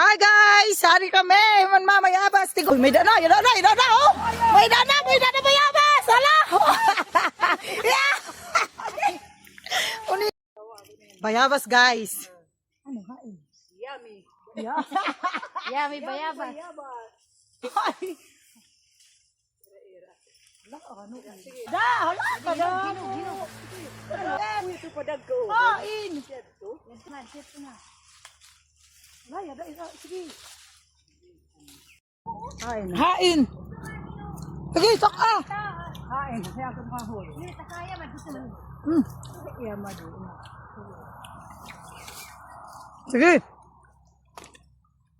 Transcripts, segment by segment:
Hi guys! Hari kami! Man mamayabas! Tigo! Uy, may dana! May dana! May dana! Oh! May dana! May dana! Mayabas! Hala! yeah! Uni- Bayabas guys! Ano hain? Yummy! Yeah. Yummy bayabas. Da! Hala! Gino! Gino! Uy, ito pa dagko! Hain! Yes, man. Sit na. Laya, da, isa, sige. Hain. Hain. Sige, sak ah. Hain. Kasi ako makahuli. Hindi, takaya man. Gusto mo. Hmm. Iya, madu. Sige.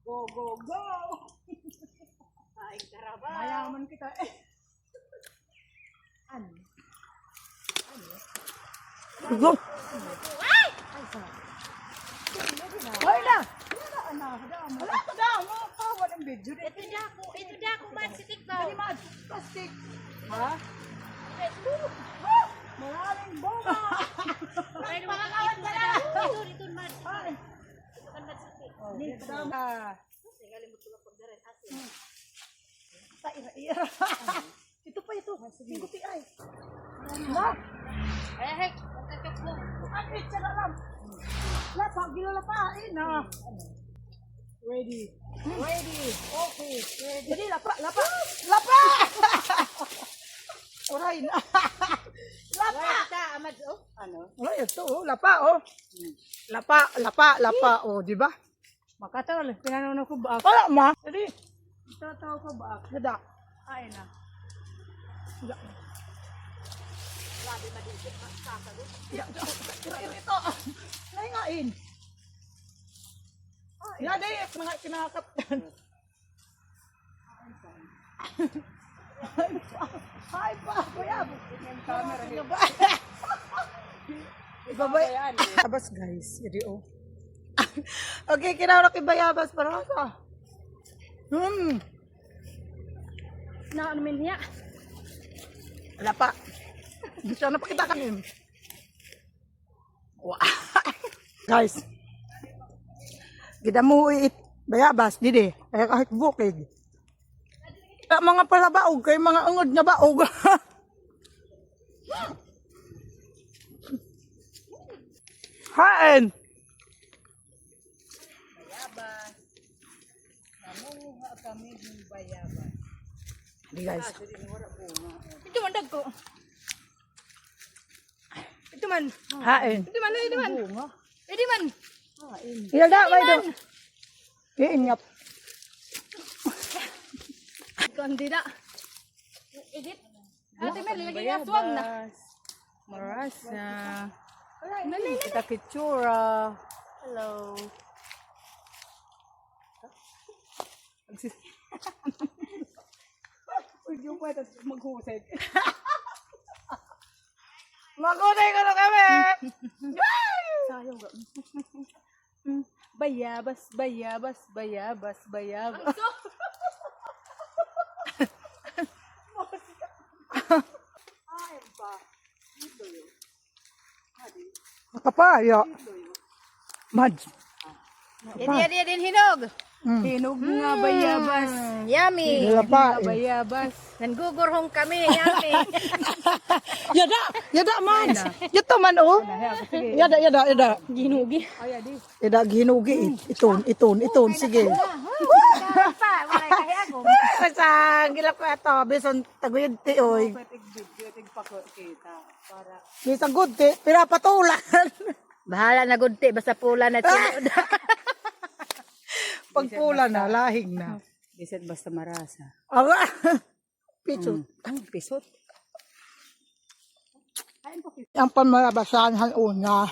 Go, go, go. Hain karaba. Mayaman kita eh. Ano? Go. Hoy na. Wala ka daw. Mga kawan ang video. Ito na ako. Ito na ako man. Sitik ba? Kalimad. Plastic. Ha? Maraming bomba. Ay, makakawan ka na. Ito, ito man. Ito kan man sitik. Ah. Sa ira-ira. Ito pa ito. Siguti ay. Na. Ay, hek. Pagkatok mo. Ang itsa na lang. Lapa, ginalapain na. Ready. Ready. Okay. Ready. Lapa, lapa. Lapa! Uray na. Lapa! Ka, amad. Oh. Ano? Oh, ito oh, lapa oh. Lapa, lapa, lapa oh, di ba? Makatol, pinanono ko ba? Wala ma. Ready. Totoo ko ba? Gada. Ay na. Ito. Naingain. Yan day, mga kinakap yan. Hi pa, kuya. Camera niyo ba? Ibabay. Bayabas guys, yun oh. okay, kinawak ibayabas para sa. Hmm. Na ano min niya? Wala pa. Hindi siya napakita kami. Wow. Guys. Gida mo it bayabas didi. Kaya kahit bukid. Kaya mga palabaog kay mga ungod na baog. Hain. Hindi guys. Ito man dag ko. Ito man. Hain. Ito man, ito man. Ito man. Hilda, may do. Iinyap. Kandida. Edit. Ate Mel, lagi nga swag na. Marasa. Nalili. Kita kitsura. Hello. Uy, yung pwede maghusay. Maghusay ka na kami! Sayang ba? Bayabas, bayabas, bayabas, bayabas. Nakapaya. Mad. Ini, ini, ini, hinog. Mm. Hinog nga bayabas. Mm, yummy. Wala pa. eh. Bayabas. Nangugurhong kami. Yummy. Yada! Yada, man! Yato man, oh! Yada, yada, yada. Ginugi. Adi. Yada, ginugi. Iton, iton, iton. Sige. pa, wala kaya ako. Masang gila ko ito. Bison, taguyod ti, oy. Bisang good ti. Pinapatulan. Bahala na gunti. Basta pula na tinod. Pagpula na, lahing na. Bisit basta marasa. Aga. Pichot. Ang pisot. Ang pamayabasan una.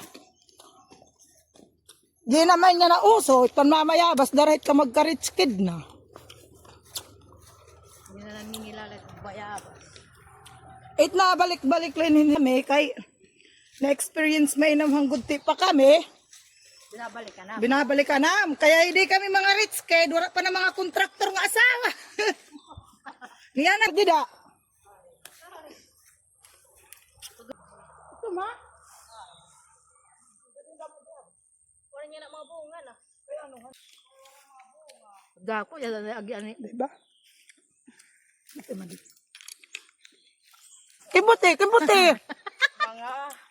Di naman niya na uso, pamamayabas, darait ka magkaritskid na. Hindi na lang ningilalat. Bayabas. It na balik-balik rin kami kay na-experience may namang ti pa kami. Binabalik ka na. Binabalik ka na. Kaya hindi kami mga rich kid. Wala pa na mga kontraktor nga asawa. Yan na. Dida. Ito ma. Wala niya na mga bunga na. Dako, yan na agi ani. Diba? Ito. Kimbuti, kimbuti.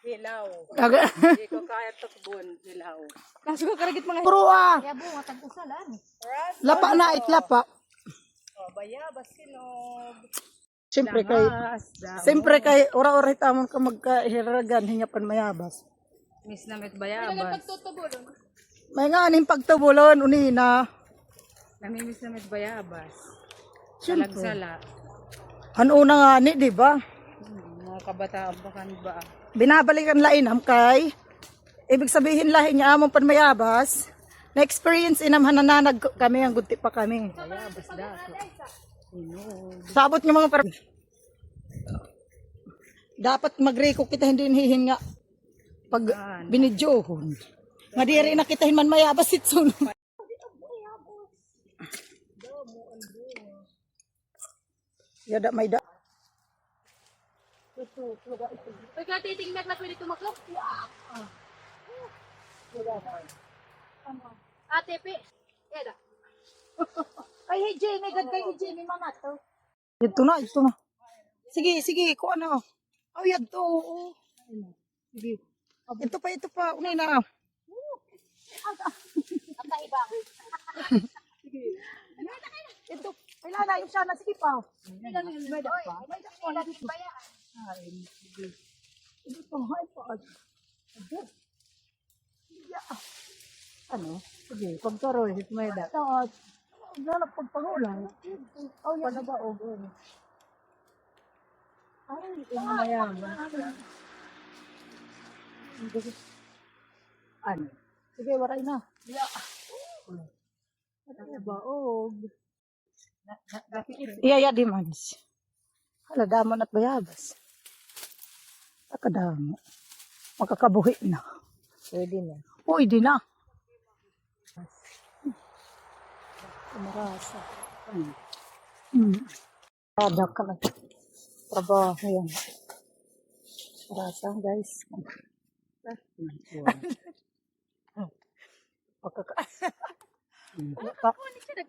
Hilaw. Aga- Hindi ko kaya tukbon, hilaw. Kaso ko karagit mga Puro ah. Kaya bunga tag-usalan. Lapa na itlapa. O, bayabas sinog. Siyempre kay. Siyempre kay ora-ora tamon ka magkahiragan hinyapan mayabas. Miss na met bayabas. May nga aning pagtubulon unina. Namimiss na met bayabas. Siyempre. Salagsala. Hanuna nga ni, di ba? Hmm, Mga kabataan pa kan ba? Binabalikan lainam kay ibig sabihin lahi niya among panmayabas. Na experience inam hanananag kami ang gunti pa kami. Sabot niyo mga par Dapat magreko kita hindi hihin nga pag binidyohon. Nga di rin nakitahin man mayabas itsun. Yada may da. Pagka titingnan na pwede tumakbo. Ate, pe. Ah. Ay, hey Jamie, gad kay Jamie mga to. Ito na, ito na. Sige, sige, ko ano. Oh, yan to. oo. Sige. Ito pa, ito pa. Unay na. Sige. Ito, kailan na yung sana. Sige pa. May dak pa. May dak pa. Ay, sige. Ito pa, hay pa. Ito. Yeah. Ano? Sige, pagkaroon, may dak. Ito, Galap pagpangulang. Oh, yan. Panabaog. Ay, yung mayaman. Ano? Sige, waray na. Yeah. Panabaog. Iya, iya, di manis. Hala, damon at bayabas. Akadamo. Makakabuhi na. Pwede na. Pwede na. Kumarasa. Hmm. Ada ka na. Trabaho yan. Marasa, guys. Pagkaka...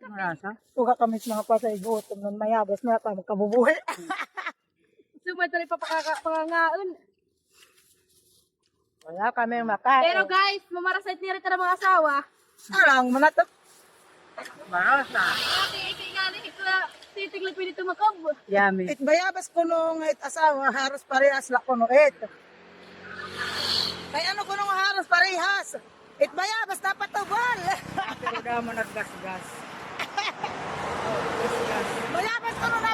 Marasa? Tuga kami sa mga pasay gutom nun mayabas na tayo magkabubuhi. Sumatali pa pakangaon. Wala kami makain. Pero guys, mamarasad niya rito ng mga asawa. Ano Sarang manatap. Marasa. Ate, ikingali ito titiglag pwede tumakab. Yummy. It bayabas ko nung it asawa, haros parehas la ko no it. Kaya ano ko nung haros parehas? It bayabas dapat tubal. Pero mo naggasgas. Bayabas ko nung